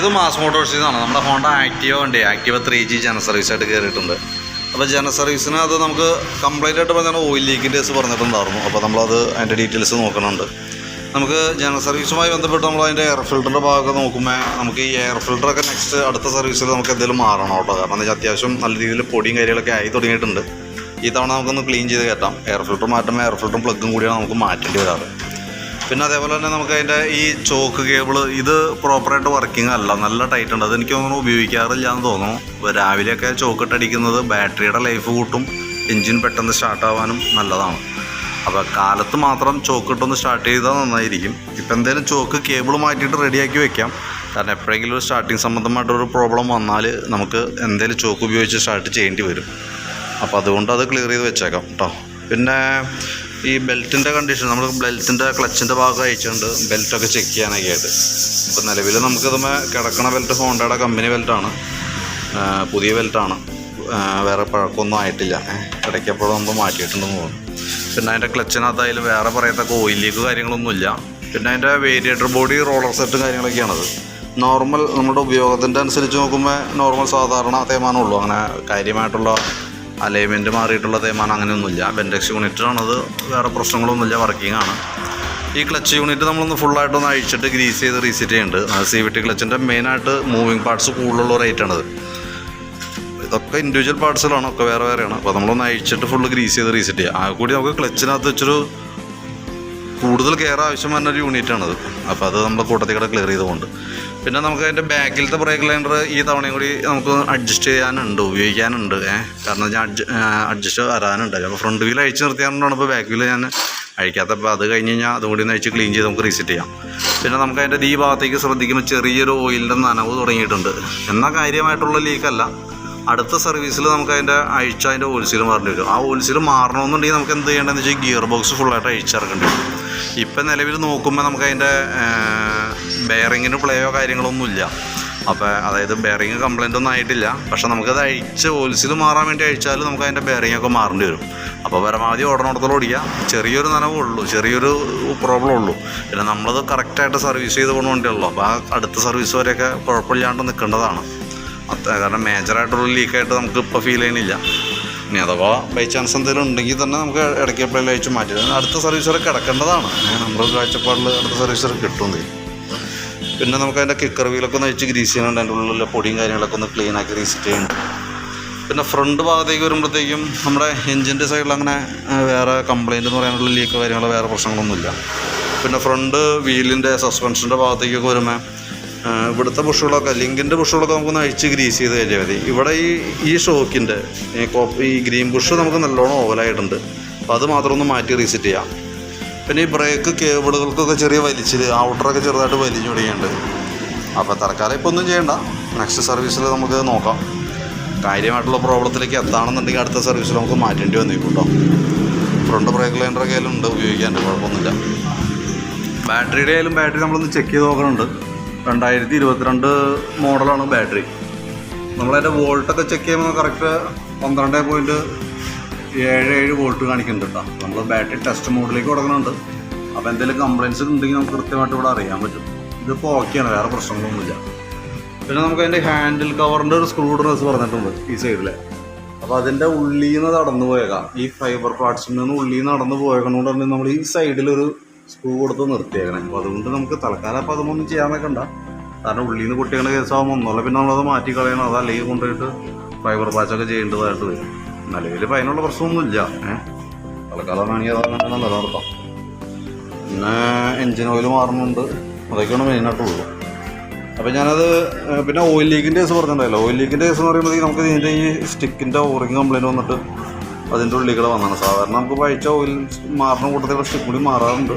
ഇത് മാസ് മോട്ടോഴ്സിൽ നിന്നാണ് നമ്മുടെ ഹോണ്ട ആക്റ്റീവ ഉണ്ട്. ആക്റ്റീവ ത്രീ ജി ജന സർവീസായിട്ട് കയറിയിട്ടുണ്ട് അപ്പോൾ ജന സർവീസിന് അത് നമുക്ക് കംപ്ലൈന്റ് ആയിട്ട് പറഞ്ഞാൽ ഓയിൽ ലീക്കിന്റെ കേസ് പറഞ്ഞിട്ടുണ്ടായിരുന്നു. അപ്പോൾ നമ്മളത് അതിന്റെ ഡീറ്റെയിൽസ് നോക്കുന്നുണ്ട്. നമുക്ക് ജന സർവീസുമായി ബന്ധപ്പെട്ട് നമ്മൾ അതിന്റെ എയർ ഫിൽറ്ററിന്റെ ഭാഗമൊക്കെ നോക്കുമ്പോൾ നമുക്ക് ഈ എയർ ഫിൽറ്ററൊക്കെ നെക്സ്റ്റ് അടുത്ത സർവീസിൽ നമുക്ക് എന്തെങ്കിലും മാറണം കേട്ടോ. കാരണം എന്താ അത്യാവശ്യം നല്ല രീതിയിൽ പൊടിയും കാര്യങ്ങളൊക്കെ ആയി തുടങ്ങിയിട്ടുണ്ട്. ഈ തവണ നമുക്കൊന്ന് ക്ലീൻ ചെയ്ത് കയറ്റാം എയർ ഫിൽറ്റർ മാറ്റുമ്പോൾ എയർ ഫിൽറ്ററും പ്ലഗും കൂടിയാണ് നമുക്ക് മാറ്റേണ്ടി വരാറ്. പിന്നെ അതേപോലെ തന്നെ നമുക്ക് അതിന്റെ ഈ ചോക്ക് കേബിൾ ഇത് പ്രോപ്പറായിട്ട് വർക്കിംഗ് അല്ല. നല്ല ടൈറ്റ് ഉണ്ട്. അതെനിക്ക് തോന്നുന്നു ഉപയോഗിക്കാറില്ല എന്ന് തോന്നുന്നു. രാവിലെയൊക്കെ ചോക്ക് ഇട്ടടിക്കുന്നത് ബാറ്ററിയുടെ ലൈഫ് കൂട്ടും. എൻജിൻ പെട്ടെന്ന് സ്റ്റാർട്ട് ആവാനും നല്ലതാണ്. അപ്പോൾ കാലത്ത് മാത്രം ചോക്ക് ഇട്ടൊന്ന് സ്റ്റാർട്ട് ചെയ്താൽ നന്നായിരിക്കും. ഇപ്പം എന്തേലും ചോക്ക് കേബിൾ മാറ്റിയിട്ട് റെഡിയാക്കി വെക്കാം. കാരണം എപ്പോഴെങ്കിലും ഒരു സ്റ്റാർട്ടിങ് സംബന്ധമായിട്ടൊരു പ്രോബ്ലം വന്നാൽ നമുക്ക് എന്തെങ്കിലും ചോക്ക് ഉപയോഗിച്ച് സ്റ്റാർട്ട് ചെയ്യേണ്ടി വരും. അപ്പോൾ അതുകൊണ്ട് അത് ക്ലിയർ ചെയ്ത് വെച്ചേക്കാം കേട്ടോ പിന്നെ ഈ ബെൽറ്റിന്റെ കണ്ടീഷൻ നമ്മൾ ബെൽറ്റിന്റെ ക്ലച്ചിന്റെ ഭാഗം അയച്ചുകൊണ്ട് ബെൽറ്റൊക്കെ ചെക്ക് ചെയ്യാനൊക്കെ ആയിട്ട് അപ്പോൾ നിലവിൽ നമുക്കിതുമേ കിടക്കണ ബെൽറ്റ് ഹോണ്ടയുടെ കമ്പനി ബെൽറ്റാണ്. പുതിയ ബെൽറ്റാണ്. വേറെ പഴക്കമൊന്നും ആയിട്ടില്ല. ഇടയ്ക്കപ്പോഴും നമ്മൾ മാറ്റിയിട്ടുണ്ടെന്ന് തോന്നുന്നു. പിന്നെ അതിന്റെ ക്ലച്ചിനകത്തായാലും വേറെ പറയത്തക്ക ഓയിൽ ലീക്ക് കാര്യങ്ങളൊന്നുമില്ല. പിന്നെ അതിന്റെ വേരിയേറ്റർ ബോഡി റോളർ സെറ്റും കാര്യങ്ങളൊക്കെയാണത്. നോർമൽ നമ്മുടെ ഉപയോഗത്തിന്റെ അനുസരിച്ച് നോക്കുമ്പോൾ നോർമൽ സാധാരണ തേമാനമുള്ളൂ അങ്ങനെ കാര്യമായിട്ടുള്ള അലൈൻമെന്റ് മാറിയിട്ടുള്ള തേമാനം അങ്ങനെയൊന്നുമില്ല. ബെൻഡെക്സ് യൂണിറ്റാണത് വേറെ പ്രശ്നങ്ങളൊന്നുമില്ല. വർക്കിംഗ് ആണ്. ഈ ക്ലച്ച് യൂണിറ്റ് നമ്മളൊന്ന് ഫുള്ളായിട്ടൊന്ന് അഴിച്ചിട്ട് ഗ്രീസ് ചെയ്ത് റീസെറ്റ് ചെയ്യുന്നുണ്ട് സി വി ടി ക്ലച്ചിന്റെ മെയിനായിട്ട് മൂവിങ് പാർട്സ് കൂടുതലുള്ള ഒരു ഐറ്റാണത് ഇതൊക്കെ ഇൻഡിവിജ്വൽ പാർട്സുകളാണ് ഒക്കെ വേറെ വേറെയാണ്. അപ്പോൾ നമ്മളൊന്ന് അഴിച്ചിട്ട് ഫുള്ള് ഗ്രീസ് ചെയ്ത് റീസെറ്റ് ചെയ്യുക ആ കൂടി നമുക്ക് ക്ലച്ചിനകത്ത് വെച്ചൊരു കൂടുതൽ കെയർ ആവശ്യം വരുന്ന ഒരു യൂണിറ്റാണത് അപ്പോൾ അത് നമ്മുടെ കൂട്ടത്തിൽ കൂടെ ക്ലിയർ ചെയ്തുകൊണ്ട്. പിന്നെ നമുക്ക് അതിന്റെ ബാക്കിലത്തെ ബ്രേക്ക് ലൈനർ ഈ തവണയും കൂടി നമുക്ക് അഡ്ജസ്റ്റ് ചെയ്യാനുണ്ട് ഉപയോഗിക്കാനുണ്ട്. ഏഹ് കാരണം ഞാൻ അഡ്ജസ്റ്റ് വരാനുണ്ട്. അപ്പോൾ ഫ്രണ്ട് വീൽ അഴിച്ച് നിർത്തിയാകൊണ്ടാണ് ഇപ്പോൾ ബാക്ക് വീൽ ഞാൻ അഴിക്കാത്ത. അപ്പോൾ അത് കഴിഞ്ഞ് കഴിഞ്ഞാൽ അതും കൂടി ഒന്ന് അഴിച്ച് ക്ലീൻ ചെയ്ത് നമുക്ക് റീസെറ്റ് ചെയ്യാം. പിന്നെ നമുക്ക് അതിന്റെ ഈ ഭാഗത്തേക്ക് ശ്രദ്ധിക്കുമ്പോൾ ചെറിയൊരു ഓയിലിന്റെ നനവ് തുടങ്ങിയിട്ടുണ്ട്. എന്നാൽ കാര്യമായിട്ടുള്ള ലീക്കല്ല അടുത്ത സർവീസിൽ നമുക്ക് അതിന്റെ അഴിച്ച അതിന്റെ ഓയിൽസീൽ മാറേണ്ടി വരും. ആ ഓയിൽസീൽ മാറണമെന്നുണ്ടെങ്കിൽ നമുക്ക് എന്ത് ചെയ്യേണ്ടതെന്ന് വെച്ചാൽ ഗിയർ ബോക്സ് ഫുള്ളായിട്ട് അഴിച്ചിറക്കേണ്ടി വരും. ഇപ്പം നിലവിൽ നോക്കുമ്പോൾ നമുക്ക് അതിന്റെ ബെയറിങ്ങിന് പ്ലേയോ കാര്യങ്ങളൊന്നുമില്ല. അപ്പോൾ അതായത് ബെയറിങ് കംപ്ലൈന്റ് ഒന്നും ആയിട്ടില്ല. പക്ഷെ നമുക്കത് അഴിച്ച് ഓൽസിൽ മാറാൻ വേണ്ടി അഴിച്ചാൽ നമുക്ക് അതിന്റെ ബെയറിംഗ് ഒക്കെ മാറേണ്ടി വരും. അപ്പോൾ പരമാവധി ഓടണോടത്തോളം ഓടിക്കുക ചെറിയൊരു നനവുള്ളൂ. ചെറിയൊരു പ്രോബ്ലം ഉള്ളൂ. പിന്നെ നമ്മളത് കറക്റ്റായിട്ട് സർവീസ് ചെയ്ത് പോകുന്ന വണ്ടിയുള്ളൂ അപ്പോൾ ആ അടുത്ത സർവീസ് വരെയൊക്കെ കുഴപ്പമില്ലാണ്ട് നിൽക്കേണ്ടതാണ്. കാരണം മേജറായിട്ടുള്ള ലീക്കായിട്ട് നമുക്ക് ഇപ്പോൾ ഫീൽ ചെയ്യണില്ല ഇനി അഥവാ ബൈ ചാൻസ് എന്തെങ്കിലും ഉണ്ടെങ്കിൽ തന്നെ നമുക്ക് ഇടയ്ക്ക് എപ്പോഴും അയച്ച് മാറ്റി. അടുത്ത സർവീസ് വരെ കിടക്കേണ്ടതാണ്. നമ്മുടെ കാഴ്ചപ്പാടിൽ അടുത്ത സർവീസ് വരെ കിട്ടും പിന്നെ നമുക്ക് അതിന്റെ കിക്കർ വീലൊക്കെ ഒന്ന് അഴിച്ച് ഗ്രീസ് ചെയ്യുന്നുണ്ട്. അതിന്റെ ഉള്ളിലെ പൊടിയും കാര്യങ്ങളൊക്കെ ഒന്ന് ക്ലീൻ ആക്കി ഗ്രീസ് ചെയ്യുന്നുണ്ട്. പിന്നെ ഫ്രണ്ട് ഭാഗത്തേക്ക് വരുമ്പോഴത്തേക്കും നമ്മുടെ എഞ്ചിന്റെ സൈഡിൽ അങ്ങനെ വേറെ കംപ്ലയിന്റ് എന്ന് പറയാനുള്ള ലീക്ക് കാര്യങ്ങളോ വേറെ പ്രശ്നങ്ങളൊന്നുമില്ല. പിന്നെ ഫ്രണ്ട് വീലിന്റെ സസ്പെൻഷന്റെ ഭാഗത്തേക്കൊക്കെ വരുമ്പോൾ ഇവിടുത്തെ ബുഷുകളൊക്കെ ലിങ്കിന്റെ ബുഷുകളൊക്കെ നമുക്കൊന്ന് അഴിച്ച് ഗ്രീസ് ചെയ്ത് കഴിഞ്ഞാൽ മതി. ഇവിടെ ഈ ഈ ഷോക്കിന്റെ ഈ ഗ്രീൻ ബുഷ് നമുക്ക് നല്ലോണം ഓവലായിട്ടുണ്ട് അപ്പോൾ അത് മാത്രം ഒന്ന് മാറ്റി റീസെറ്റ് ചെയ്യാം. പിന്നെ ഈ ബ്രേക്ക് കേബിളുകൾക്കൊക്കെ ചെറിയ വലിച്ചിൽ ഔട്ടറൊക്കെ ചെറുതായിട്ട് വലിഞ്ഞു തുടങ്ങിയിട്ടുണ്ട്. അപ്പോൾ തൽക്കാലം ഇപ്പോൾ ഒന്നും ചെയ്യണ്ട. നെക്സ്റ്റ് സർവീസിൽ നമുക്ക് നോക്കാം. കാര്യമായിട്ടുള്ള പ്രോബ്ലത്തിലേക്ക് എത്താണെന്നുണ്ടെങ്കിൽ അടുത്ത സർവീസിൽ നമുക്ക് മാറ്റേണ്ടി വന്നേക്കും കേട്ടോ ഫ്രണ്ട് ബ്രേക്ക് ലൈനറൊക്കെ ആയാലും ഉണ്ട് ഉപയോഗിക്കാൻ കുഴപ്പമൊന്നുമില്ല. ബാറ്ററിയുടെ ആയാലും ബാറ്ററി നമ്മളൊന്ന് ചെക്ക് ചെയ്ത് നോക്കുന്നുണ്ട് രണ്ടായിരത്തി ഇരുപത്തിരണ്ട് മോഡലാണ് ബാറ്ററി നമ്മളതിന്റെ വോൾട്ടൊക്കെ ചെക്ക് ചെയ്യുമ്പോൾ കറക്റ്റ് പന്ത്രണ്ട് പോയിന്റ് ഏഴ് ഏഴ് വോൾട്ട് കാണിക്കുന്നുണ്ട് കേട്ടോ. നമ്മൾ ബാറ്ററി ടെസ്റ്റ് മോഡിലേക്ക് കൊടുക്കുന്നുണ്ട്. അപ്പോൾ എന്തെങ്കിലും കംപ്ലയിൻസ് ഉണ്ടെങ്കിൽ നമുക്ക് കൃത്യമായിട്ട് ഇവിടെ അറിയാൻ പറ്റും. ഇതിപ്പോൾ ഓക്കെയാണ് വേറെ പ്രശ്നങ്ങളൊന്നുമില്ല. പിന്നെ നമുക്ക് അതിന്റെ ഹാൻഡിൽ കവറിന്റെ ഒരു സ്ക്രൂ ഡ്രസ് പറഞ്ഞിട്ടുണ്ട് ഈ സൈഡിൽ അപ്പോൾ അതിന്റെ ഉള്ളിൽ നിന്ന് നടന്നു പോയേക്കാം. ഈ ഫൈബർ പാർട്സിൽ നിന്ന് ഉള്ളിൽ നിന്ന് നടന്നു പോയേക്കണോണ്ട് തന്നെ നമ്മൾ ഈ സൈഡിലൊരു സ്ക്രൂ കൊടുത്ത് നിർത്തിയേക്കണം. അപ്പോൾ അതുകൊണ്ട് നമുക്ക് തൽക്കാലം അപ്പോൾ അതൊന്നും ചെയ്യാൻ നിൽക്കണ്ട കാരണം ഉള്ളിൽ നിന്ന് കുട്ടികളുടെ കേസാകുമ്പോൾ ഒന്നുമല്ല പിന്നെ നമ്മളത് മാറ്റി കളയണം അതല്ലെങ്കിൽ കൊണ്ടുപോയിട്ട് ഫൈബർ പാച്ചൊക്കെ ചെയ്യേണ്ടതായിട്ട് വരും. നിലവിൽ ഇപ്പം അതിനുള്ള പ്രശ്നമൊന്നുമില്ല. ഏഹ് തൽക്കാലം വേണമെങ്കിൽ അതങ്ങനെ നിലനിർത്താം പിന്നെ എൻജിൻ ഓയിൽ മാറുന്നുണ്ട്. അതൊക്കെയാണ് മെയിനായിട്ടുള്ളൂ അപ്പോൾ ഞാനത് പിന്നെ ഓയിൽ ലീക്കിന്റെ കേസ് പറഞ്ഞിട്ടുണ്ടല്ലോ ഓയിൽ ലീക്കിന്റെ കേസ് എന്ന് പറയുമ്പോഴത്തേക്ക് നമുക്ക് ഇതിന്റെ ഈ സ്റ്റിക്കിന്റെ ഓറിങ് കംപ്ലയിന്റ് വന്നിട്ട് അതിന്റെ ഉള്ളിൽ വന്നതാണ്. സാധാരണ നമുക്ക് പഴിച്ച ഓയിൽ മാറുന്ന കൂട്ടത്തിൽ സ്റ്റിക്ക് കൂടി മാറാറുണ്ട്.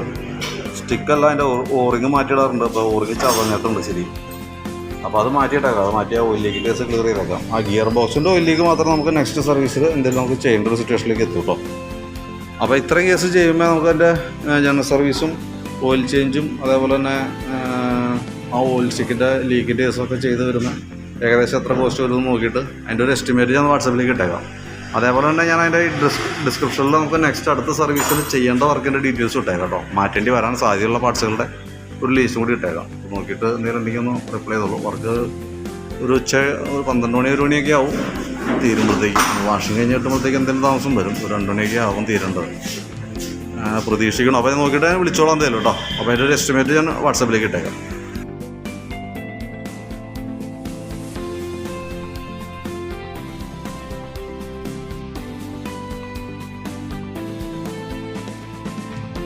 സ്റ്റിക്കല്ല അതിന്റെ ഓറിങ് മാറ്റിയിടാറുണ്ട്. അപ്പോൾ ഓറിങ് ചതഞ്ഞിട്ടുണ്ട് ശരി അപ്പോൾ അത് മാറ്റിയിട്ടേക്കാം. അത് മാറ്റി ആ ഓയിൽ ലീക്കിന്റെ കേസ് ക്ലിയർ ചെയ്തേക്കാം. ആ ഗിയർ ബോക്സിന്റെ ഓയിലേക്ക് മാത്രം നമുക്ക് നെക്സ്റ്റ് സർവീസിൽ എന്തെങ്കിലും നമുക്ക് ചെയ്യേണ്ട ഒരു സിറ്റുവേഷനിലേക്ക് എത്തും കേട്ടോ അപ്പോൾ ഇത്രയും കേസ് ചെയ്യുമ്പോൾ നമുക്ക് അതിന്റെ ജനറൽ സർവീസും ഓയിൽ ചേഞ്ചും അതേപോലെ തന്നെ ആ, ഓയിൽ സ്റ്റിക്കിന്റെ ലീക്കിന്റെ കേസൊക്കെ ചെയ്ത് വരുന്ന ഏകദേശം എത്ര കോസ്റ്റ് വരുമെന്ന് നോക്കിയിട്ട് അതിന്റെ ഒരു എസ്റ്റിമേറ്റ് ഞാൻ വാട്സപ്പിലേക്ക് ഇട്ടേക്കാം. അതേപോലെ തന്നെ ഞാൻ അതിന്റെ ഡിസ് ഡിസ്ക്രിപ്ഷനിൽ നമുക്ക് നെക്സ്റ്റ് അടുത്ത സർവീസിൽ ചെയ്യേണ്ട വർക്കിന്റെ ഡീറ്റെയിൽസ് ഇട്ടേക്കാം കേട്ടോ മാറ്റേണ്ടി വരാൻ സാധ്യതയുള്ള പാർട്സുകളുടെ ഒരു ലീസ്റ്റ് കൂടി ഇട്ടേക്കാം. നോക്കിയിട്ട് എന്തെങ്കിലും ഉണ്ടെങ്കിൽ ഒന്ന് റിപ്ലൈ ചെയ്തോളൂ. വർക്ക് ഒരു ഉച്ച ഒരു പന്ത്രണ്ട് മണി ഒരു മണിയൊക്കെ ആവും തീരുമ്പോഴത്തേക്ക്. വാഷിംഗ് കഴിഞ്ഞ് കിട്ടുമ്പോഴത്തേക്ക് എന്തെങ്കിലും താമസം വരും. ഒരു രണ്ട് മണിയൊക്കെ ആവും തീരേണ്ടത്. പ്രതീക്ഷിക്കണം. അപ്പോൾ ഞാൻ നോക്കിയിട്ട് വിളിച്ചോളാം എന്തായാലും കേട്ടോ. അപ്പോൾ അതിന്റെ ഒരു എസ്റ്റിമേറ്റ് ഞാൻ വാട്സാപ്പിലേക്ക് ഇട്ടേക്കാം.